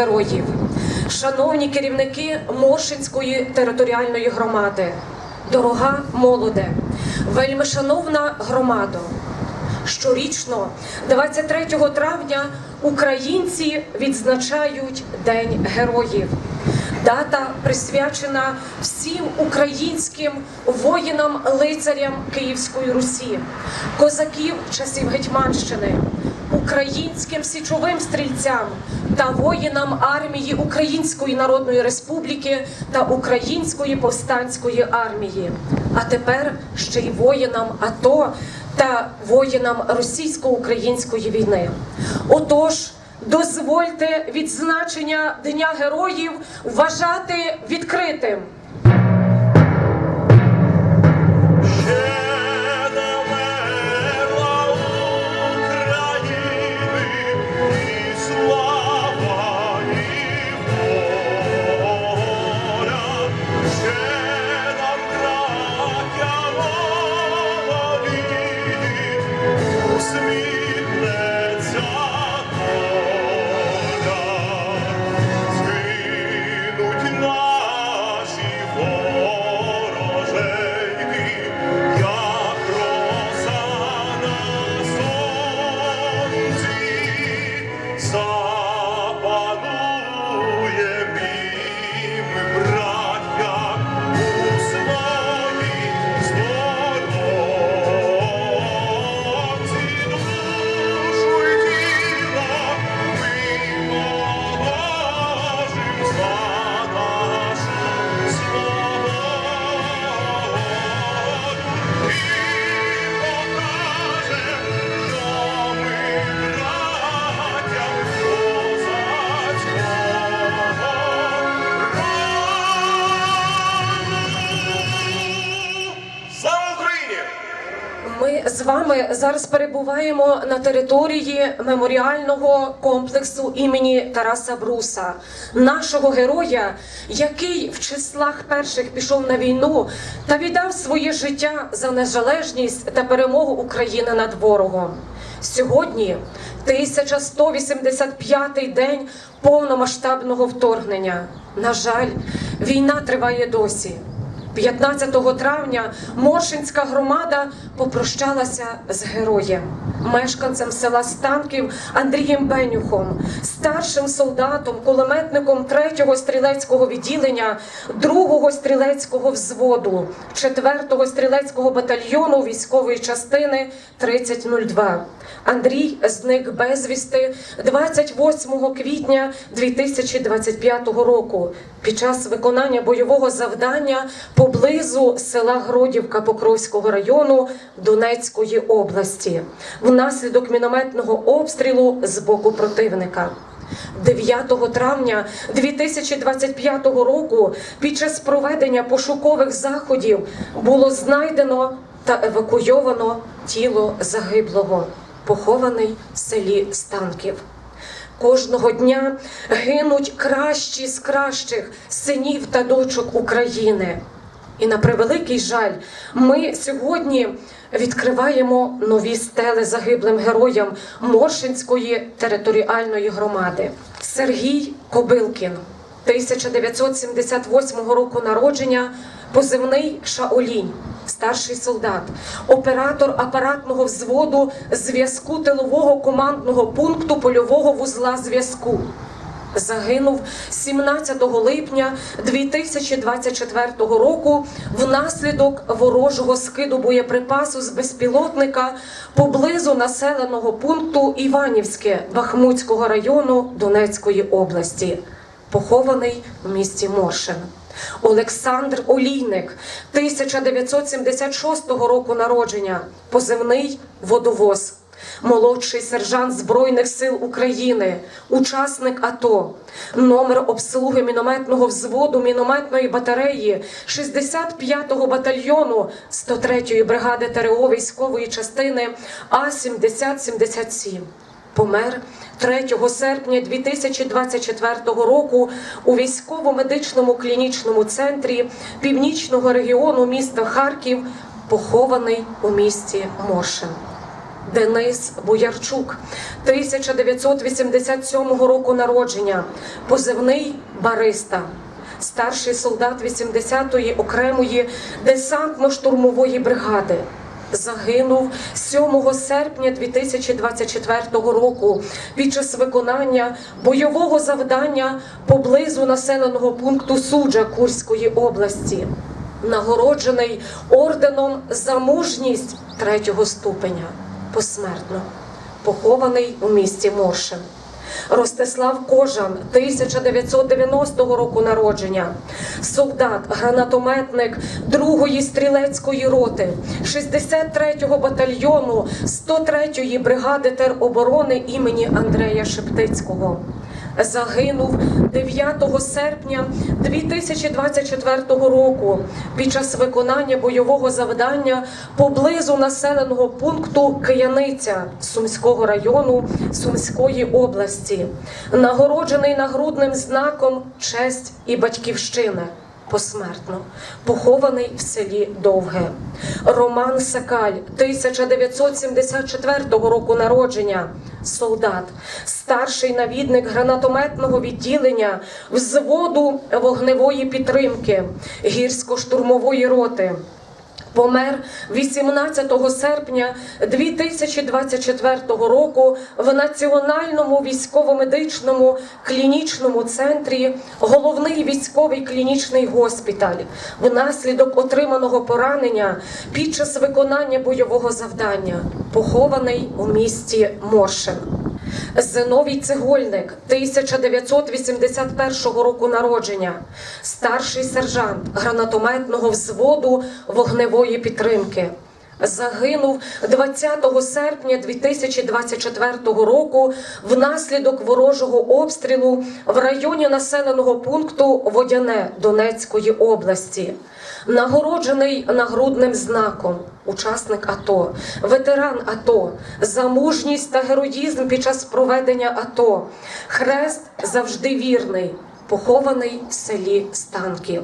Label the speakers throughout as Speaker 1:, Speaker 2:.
Speaker 1: героїв, шановні керівники Моршинської територіальної громади, дорога молоде, вельми шановна громадо. Щорічно, 23 травня, українці відзначають День героїв. Дата присвячена всім українським воїнам-лицарям Київської Русі, козаків часів Гетьманщини, українським січовим стрільцям та воїнам армії Української Народної Республіки та Української повстанської армії, а тепер ще й воїнам АТО та воїнам російсько-української війни. Отож, дозвольте відзначення Дня Героїв вважати відкритим. Зараз перебуваємо на території меморіального комплексу імені Тараса Бруса, нашого героя, який в числах перших пішов на війну та віддав своє життя за незалежність та перемогу України над ворогом. Сьогодні 1185-й день повномасштабного вторгнення. На жаль, війна триває досі. 15 травня Моршинська громада попрощалася з героєм, мешканцем села Станків Андрієм Бенюхом, старшим солдатом, кулеметником 3-го стрілецького відділення, 2-го стрілецького взводу, 4-го стрілецького батальйону військової частини 3002. Андрій зник безвісти 28 квітня 2025 року під час виконання бойового завдання поблизу села Гродівка Покровського району Донецької області внаслідок мінометного обстрілу з боку противника. 9 травня 2025 року під час проведення пошукових заходів було знайдено та евакуйовано тіло загиблого, похований в селі Станків. Кожного дня гинуть кращі з кращих синів та дочок України. І на превеликий жаль, ми сьогодні відкриваємо нові стели загиблим героям Моршинської територіальної громади. Сергій Кобилкін, 1978 року народження, позивний Шаолінь, старший солдат, оператор апаратного взводу зв'язку тилового командного пункту польового вузла зв'язку. Загинув 17 липня 2024 року внаслідок ворожого скиду боєприпасу з безпілотника поблизу населеного пункту Іванівське Бахмутського району Донецької області, похований в місті Моршин. Олександр Олійник, 1976 року народження, позивний водовоз молодший сержант Збройних сил України, учасник АТО, номер обслуги мінометного взводу мінометної батареї 65-го батальйону 103-ї бригади ТРО військової частини А-7077. Помер 3 серпня 2024 року у військово-медичному клінічному центрі північного регіону міста Харків, похований у місті Моршин. Денис Боярчук, 1987 року народження, позивний Бариста, старший солдат 80-ї окремої десантно-штурмової бригади. Загинув 7 серпня 2024 року під час виконання бойового завдання поблизу населеного пункту Суджа Курської області. Нагороджений орденом за мужність третього ступеня посмертно, похований у місті Моршин. Ростислав Кожан, 1990 року народження, солдат, гранатометник 2-ї стрілецької роти, 63-го батальйону 103-ї бригади тероборони імені Андрея Шептицького загинув 9 серпня 2024 року під час виконання бойового завдання поблизу населеного пункту Кияниця Сумського району Сумської області, нагороджений нагрудним знаком честь і батьківщини. Посмертно похований в селі Довге. Роман Сакаль, 1974 року народження, солдат, старший навідник гранатометного відділення взводу вогневої підтримки гірсько-штурмової роти. Помер 18 серпня 2024 року в Національному військово-медичному клінічному центрі головний військовий клінічний госпіталь внаслідок отриманого поранення під час виконання бойового завдання, похований у місті Моршин. Зиновій Цегольник, 1981 року народження, старший сержант гранатометного взводу вогневої підтримки. Загинув 20 серпня 2024 року внаслідок ворожого обстрілу в районі населеного пункту Водяне Донецької області. Нагороджений нагрудним знаком, учасник АТО, ветеран АТО, за мужність та героїзм під час проведення АТО. Хрест завжди вірний, похований в селі Станків.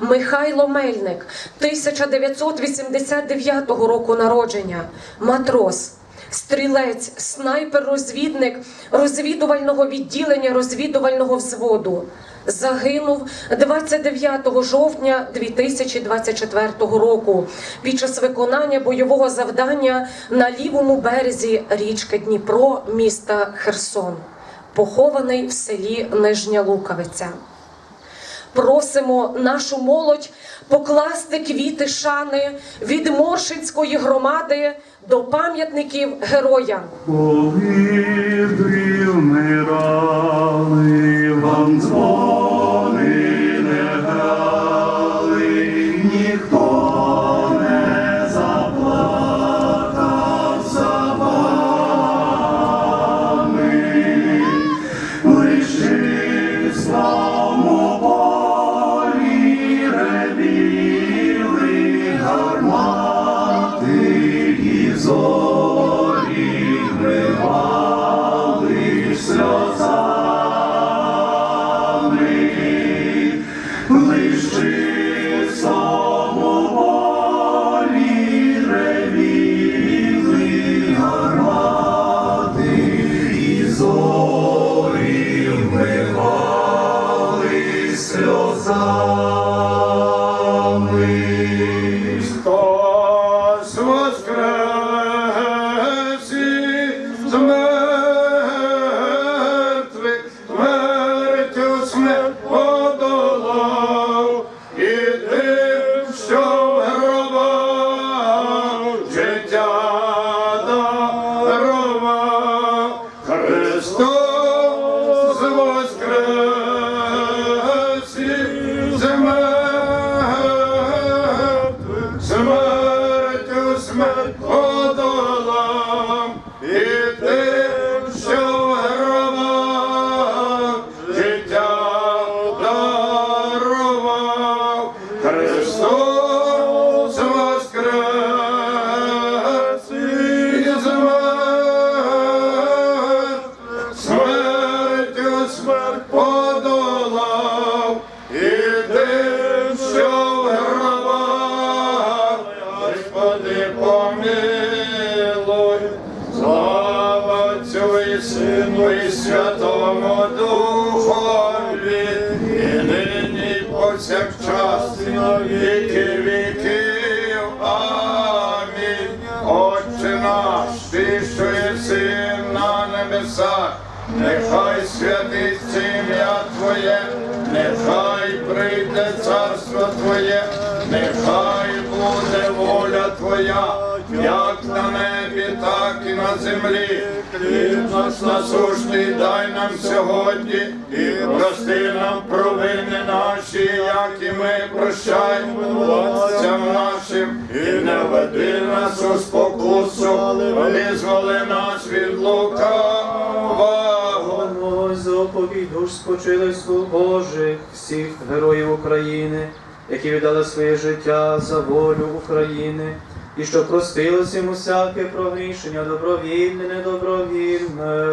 Speaker 1: Михайло Мельник, 1989 року народження, матрос, стрілець, снайпер-розвідник розвідувального відділення розвідувального взводу. Загинув 29 жовтня 2024 року під час виконання бойового завдання на лівому березі річки Дніпро міста Херсон, похований в селі Нижня Луковиця. Просимо нашу молодь покласти квіти шани від Моршинської громади до пам'ятників героям.
Speaker 2: Вам дзвони не грали, ніхто Senhor.
Speaker 3: Святиться ім'я Твоє, нехай прийде царство Твоє, нехай буде воля Твоя, як на небі, так і на землі. Хліб наш насущний дай нам сьогодні, і прости нам провини наші, як і ми прощаємо винуватцям нашим, і не веди нас у спокусу, визволи нас від лукавого.
Speaker 4: Заповідь душ спочилих слуг Божих, всіх героїв України, які віддали своє життя за волю України, і що простилось йому всяке прогрішення, добровільне, недобровільне.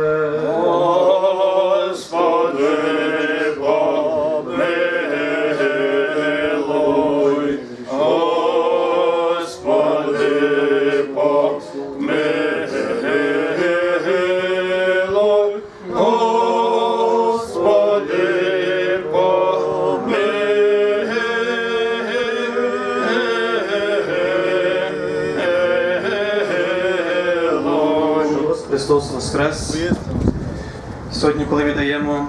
Speaker 4: Христос Воскрес. Сьогодні, коли віддаємо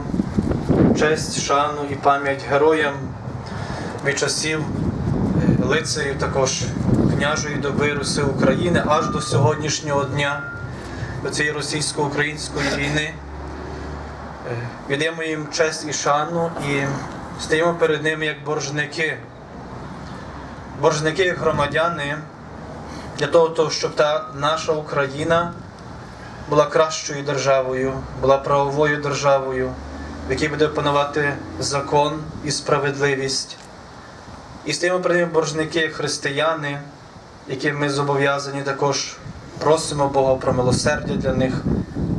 Speaker 4: честь, шану і пам'ять героям від часів е, лицарів, також княжої доби Руси України аж до сьогоднішнього дня, до цієї російсько-української війни. Е, Віддаємо їм честь і шану і стоїмо перед ними як боржники. Боржники як громадяни для того, щоб та наша Україна була кращою державою, була правовою державою, в якій буде панувати закон і справедливість. І стоїмо перед ними боржники, християни, яким ми зобов'язані також просимо Бога про милосердя для них,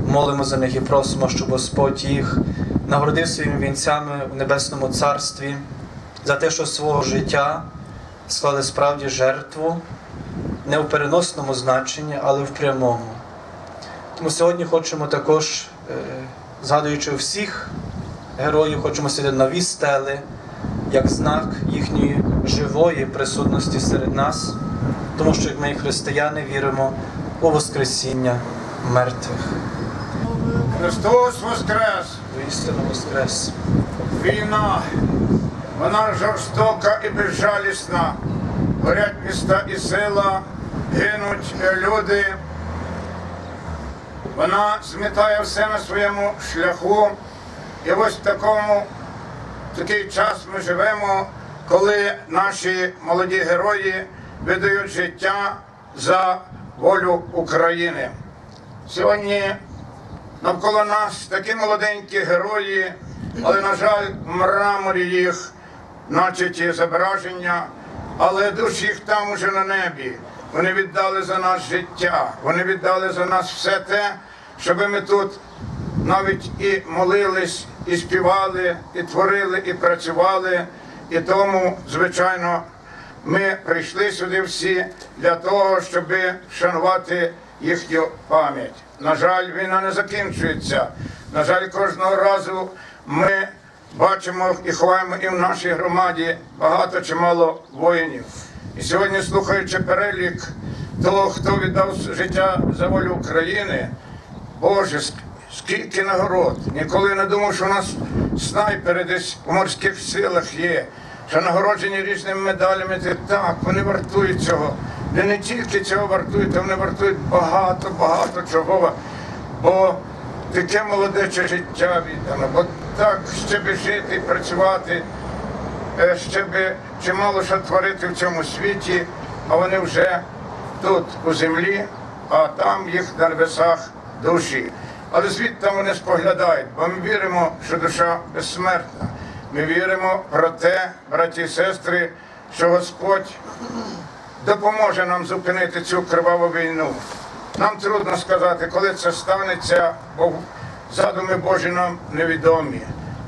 Speaker 4: молимо за них і просимо, щоб Господь їх нагородив своїми вінцями в Небесному Царстві за те, що свого життя склали справді жертву не в переносному значенні, але в прямому. Тому сьогодні хочемо також, е, згадуючи всіх героїв, хочемо сидіти нові стели, як знак їхньої живої присутності серед нас, тому що як ми, християни, віримо у Воскресіння мертвих.
Speaker 3: Христос Воскрес!
Speaker 4: Воістину Воскрес!
Speaker 3: Війна, вона жорстока і безжалісна. Горять міста і села, гинуть люди. Вона змітає все на своєму шляху. І ось в такому такий час ми живемо, коли наші молоді герої видають життя за волю України. Сьогодні навколо нас такі молоденькі герої, але, на жаль, в мраморі їх, наче ті зображення, але душ їх там уже на небі. Вони віддали за нас життя, вони віддали за нас все те, щоб ми тут навіть і молились, і співали, і творили, і працювали. І тому, звичайно, ми прийшли сюди всі для того, щоб вшанувати їхню пам'ять. На жаль, війна не закінчується. На жаль, кожного разу ми бачимо і ховаємо і в нашій громаді багато чимало воїнів. І сьогодні, слухаючи перелік того, хто віддав життя за волю України, Боже, скільки нагород. Ніколи не думав, що у нас снайпери десь у морських силах є, що нагороджені різними медалями. Так, вони вартують цього. Вони не тільки цього вартують, а вони вартують багато, багато чого. Бо таке молодече життя віддано, бо так ще би жити працювати, ще би чимало що творити в цьому світі, а вони вже тут у землі, а там їх на небесах душі. Але звідти вони споглядають, бо ми віримо, що душа безсмертна. Ми віримо про те, браті і сестри, що Господь допоможе нам зупинити цю криваву війну. Нам трудно сказати, коли це станеться, бо задуми Божі нам невідомі.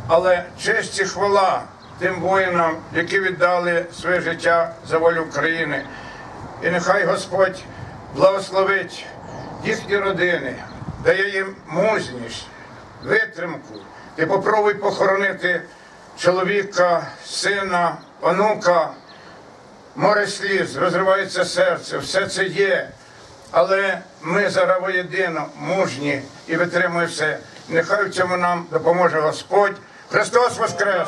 Speaker 3: Але честь і хвала тим воїнам, які віддали своє життя за волю України. І нехай Господь благословить їхні родини, дає їм мужність, витримку. Ти попробуй похоронити чоловіка, сина, онука, море сліз, розривається серце, все це є. Але ми зараз воєдино мужні і витримуємо все.
Speaker 5: Нехай в цьому нам допоможе Господь. Христос Воскрес!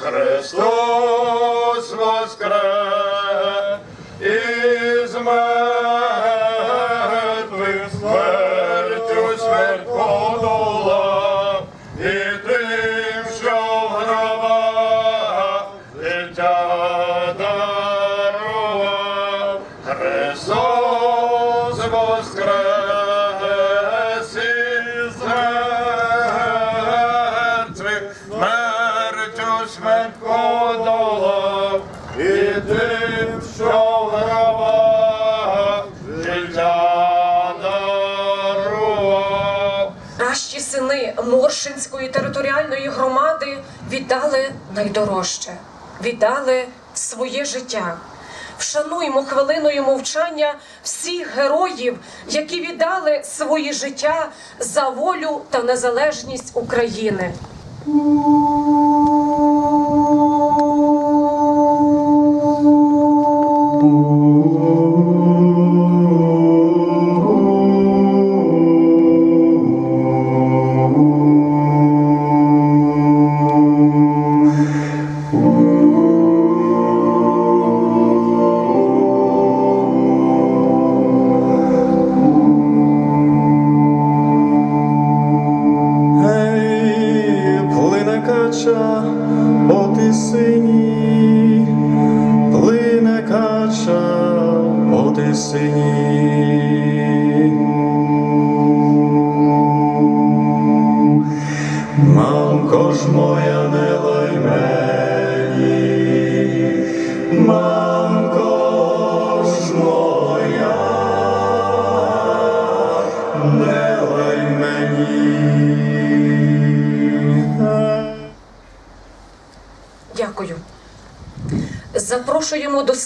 Speaker 3: Христос воскрес із
Speaker 1: Кращі сини Моршинської територіальної громади віддали найдорожче, віддали своє життя. Вшануємо хвилиною мовчання всіх героїв, які віддали своє життя за волю та незалежність України.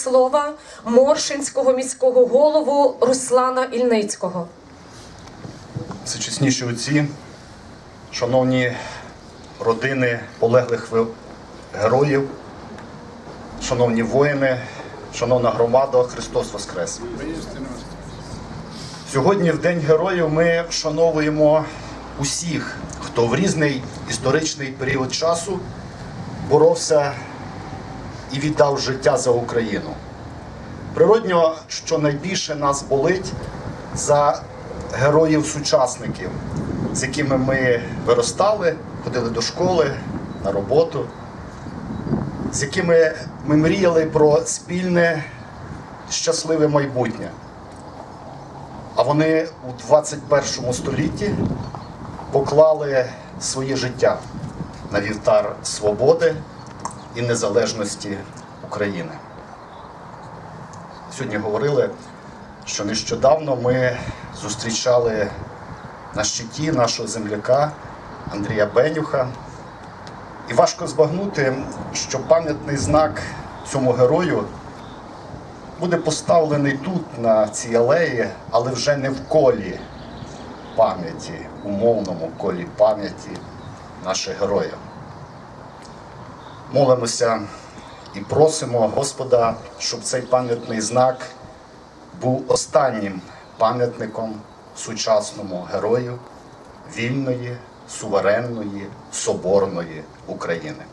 Speaker 1: Слова Моршинського міського голову Руслана Ільницького.
Speaker 6: Всечесніші отці, шановні родини полеглих героїв, шановні воїни, шановна громада, Христос Воскрес! Сьогодні, в День Героїв, ми вшановуємо усіх, хто в різний історичний період часу боровся і віддав життя за Україну. Природньо, що найбільше нас болить за героїв-сучасників, з якими ми виростали, ходили до школи, на роботу, з якими ми мріяли про спільне щасливе майбутнє. А вони у 21 столітті поклали своє життя на вівтар свободи і незалежності України. Сьогодні говорили, що нещодавно ми зустрічали на щиті нашого земляка Андрія Бенюха. І важко збагнути, що пам'ятний знак цьому герою буде поставлений тут, на цій алеї, але вже не в колі пам'яті, умовному колі пам'яті наших героїв. Молимося і просимо Господа, щоб цей пам'ятний знак був останнім пам'ятником сучасному герою вільної, суверенної, соборної України.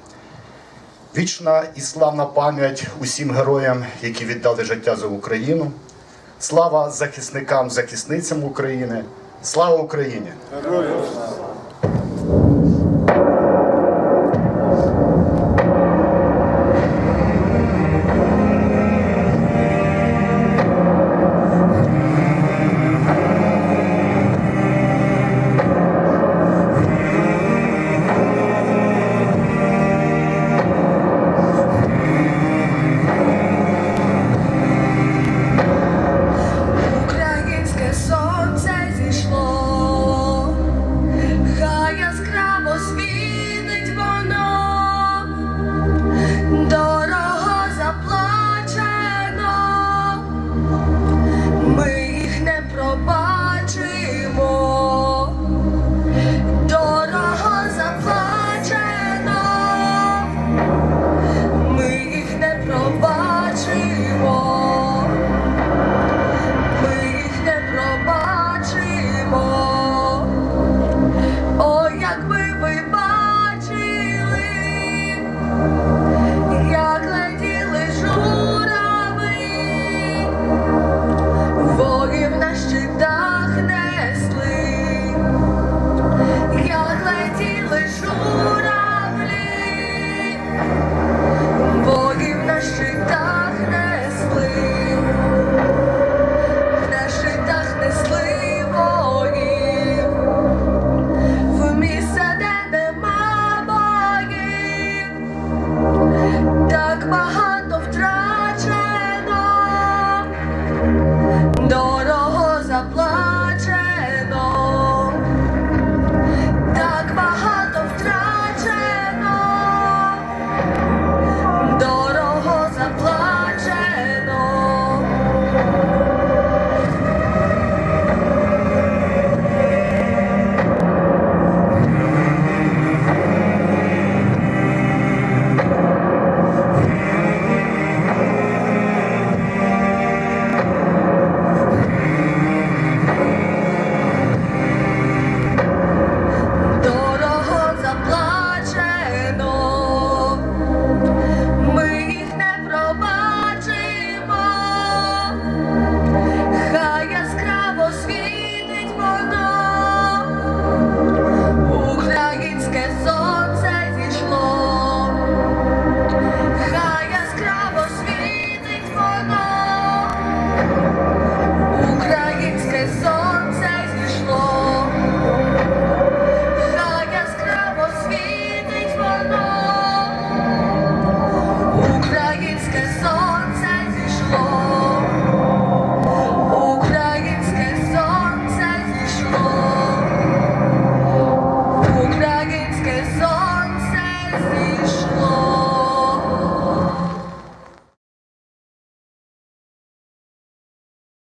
Speaker 6: Вічна і славна пам'ять усім героям, які віддали життя за Україну. Слава захисникам, захисницям України. Слава Україні!
Speaker 7: Героям!